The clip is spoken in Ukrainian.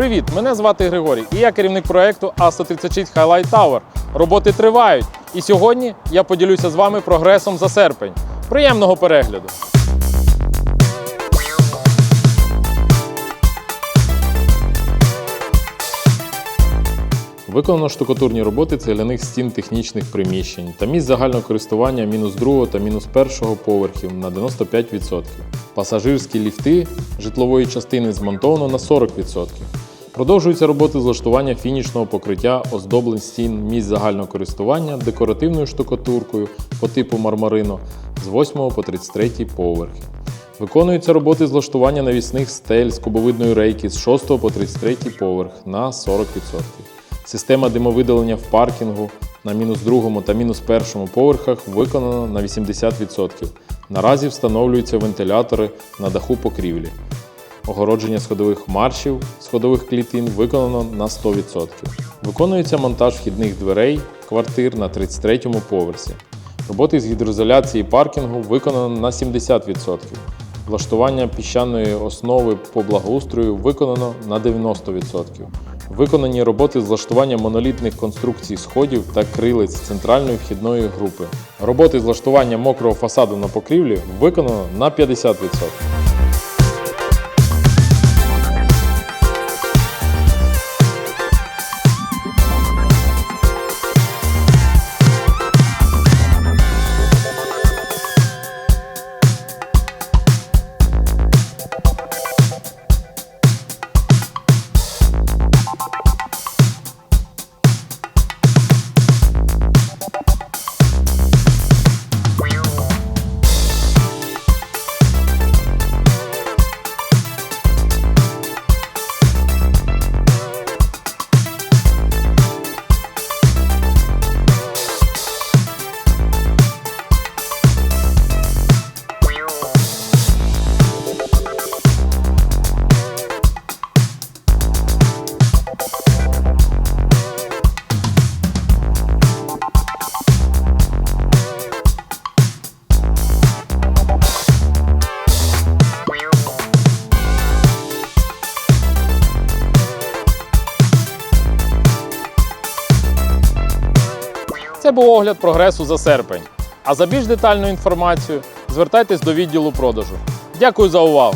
Привіт! Мене звати Григорій і я керівник проекту А136 Highlight Tower. Роботи тривають. І сьогодні я поділюся з вами прогресом за серпень. Приємного перегляду! Виконано штукатурні роботи цегляних стін технічних приміщень та місць загального користування мінус другого та мінус першого поверхів на 95%. Пасажирські ліфти житлової частини змонтовано на 40%. Продовжуються роботи з влаштування фінішного покриття оздоблень стін місць загального користування декоративною штукатуркою по типу мармарино з 8 по 33 поверхи. Виконуються роботи з влаштування навісних стель з кубовидної рейки з 6 по 33 поверх на 40%. Система димовидалення в паркінгу на мінус другому та мінус першому поверхах виконана на 80%. Наразі встановлюються вентилятори на даху покрівлі. Огородження сходових маршів сходових клітин виконано на 100%. Виконується монтаж вхідних дверей квартир на 33-му поверсі. Роботи з гідроізоляції паркінгу виконано на 70%. Влаштування піщаної основи по благоустрою виконано на 90%. Виконані роботи з влаштування монолітних конструкцій сходів та крилиць центральної вхідної групи. Роботи з влаштування мокрого фасаду на покрівлі виконано на 50%. Це був огляд прогресу за серпень. А за більш детальну інформацію звертайтесь до відділу продажу. Дякую за увагу!